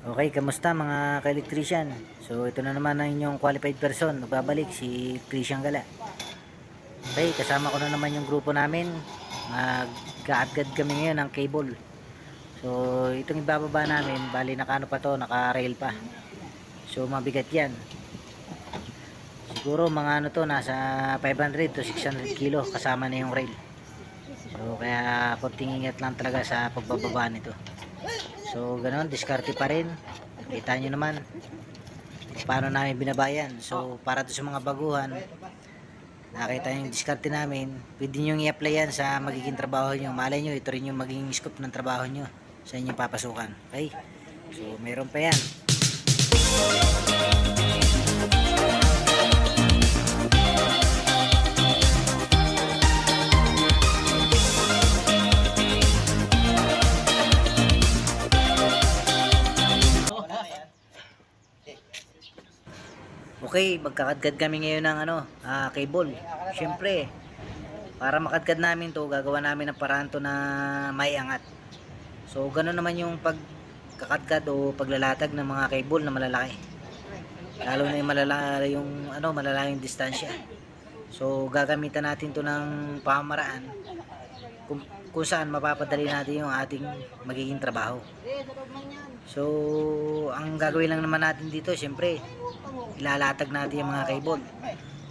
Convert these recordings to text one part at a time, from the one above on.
Okay, kamusta mga ka-electrician? So, ito na naman ang inyong qualified person. Magbabalik si Christian Gala. Okay, kasama ko na naman yung grupo namin. Mag-gaadgad kami ngayon ng cable. So, itong ibababa namin, bali nakaano pa to, naka-rail pa. So, mabigat yan. Siguro mga ano to, nasa 500 to 600 kilo kasama na yung rail. So, kaya konting ingat lang talaga sa pagbababa nito. So, ganun, diskarte pa rin. Kita nyo naman paano namin binabayan. So, para to sa mga baguhan, nakita nyo yung diskarte namin, pwede nyo i-apply yan sa magiging trabaho nyo. Malay nyo, ito rin yung magiging scope ng trabaho nyo sa inyong papasukan. Okay? So, meron pa yan. Okay, magkakadkad kami ngayon ng ano, ah, cable. Siyempre, para makadkad namin to, gagawa namin ng paraan to na may angat. So, ganun naman yung pagkakadkad o paglalatag ng mga cable na malalaki. Lalo na yung malala yung ano, malalayong distansya. So, gagamitan natin to ng pamaraan kung, kung saan mapapadali natin yung ating magiging trabaho. So, ang gagawin lang naman natin dito, siyempre, ilalatag natin yung mga cable.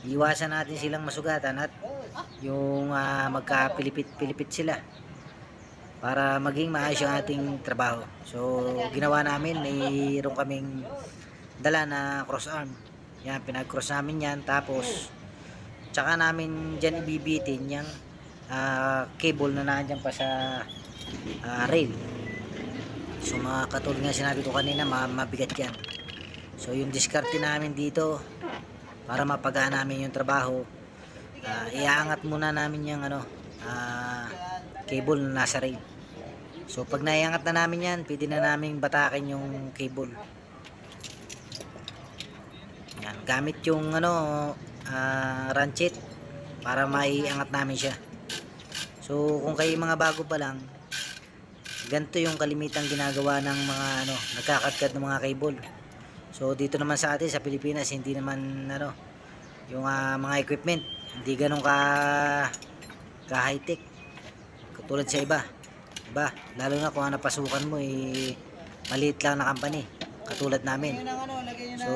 Iwasan natin silang masugatan at yung ah, magka-pilipit-pilipit sila para maging maayos yung ating trabaho. So, ginawa namin, mayroon kaming dala na cross arm. Yan, pinag-cross namin yan. Tapos, tsaka namin dyan ibibitin yung ah, cable na nandiyan pa sa ah, rail. So, mga katulad nga sinabi ko kanina, ma- mabigat yan. So yung diskarte namin dito para mapagaan namin yung trabaho, ah, iaangat muna namin yung ano, ah, cable na nasa rail. So pag naiangat na namin yan, pwede na namin batakin yung cable. Yan, gamit yung ano, ah, ranchet para maiangat namin siya. So kung kayo mga bago pa lang, ganito yung kalimitang ginagawa ng mga ano, nagkakatkat ng mga cable. So dito naman sa atin sa Pilipinas hindi naman ano yung ah, mga equipment hindi ganun ka ka high tech katulad sa iba. Iba, lalo na kung ano pasukan mo eh maliit lang na company katulad namin. So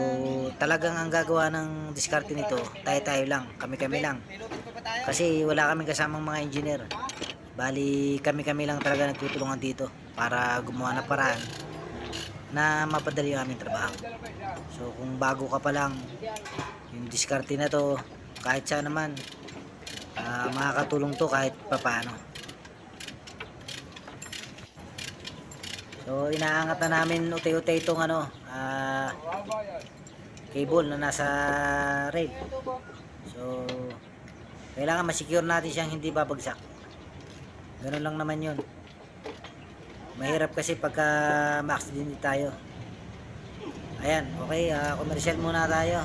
talagang ang gagawa ng diskarte nito tayo-tayo lang, kami-kami lang. Kasi wala kaming kasamang mga engineer. Bali kami-kami lang talaga nagtutulungan dito para gumawa ng paraan na mapadali yung aming trabaho. So kung bago ka pa lang, yung diskarte na to, kahit saan naman, ah, makakatulong to kahit papaano. So inaangat na namin utay-utay itong ano, ah, cable na nasa rail. So kailangan ma-secure natin siyang hindi babagsak. Ganun lang naman yun. Mahirap kasi pagka ma-accident tayo. Ayan, okay, ah, commercial muna tayo.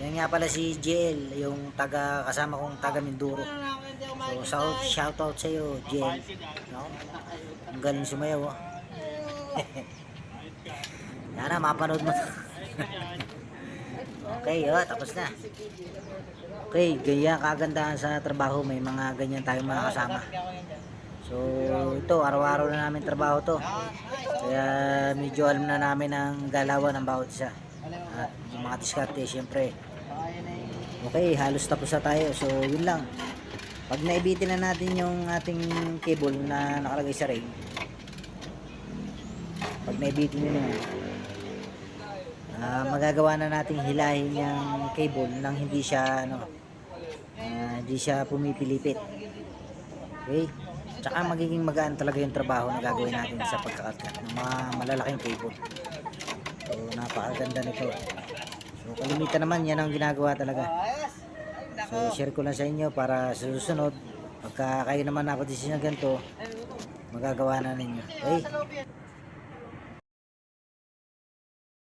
Yan nga pala si JL, yung taga kasama kong taga Minduro. So, shout, shout out sa iyo, JL. No? Ang galing sumayaw, oh. Sana mapanood mo. okay, oh, tapos na. Okay, ganyan kagandahan sa trabaho, may mga ganyan tayong mga kasama. So, ito, araw-araw na namin trabaho to. Kaya medyo alam na namin ang galawan ng bawat isa. At yung mga diskarte, syempre. Okay, halos tapos na tayo. So, yun lang. Pag naibitin na natin yung ating cable na nakalagay sa rail, pag naibitin nyo na ah, magagawa na nating hilahin yung cable nang hindi siya, ano, ah, hindi siya pumipilipit. Okay? Tsaka magiging magaan talaga yung trabaho na gagawin natin sa pagkakatkat ng mga malalaking cable. So, napakaganda nito. So, kalimitan naman, yan ang ginagawa talaga. So, share ko lang sa inyo para sa susunod, pagka kayo naman napadesisyon na ganito, magagawa na ninyo. Okay?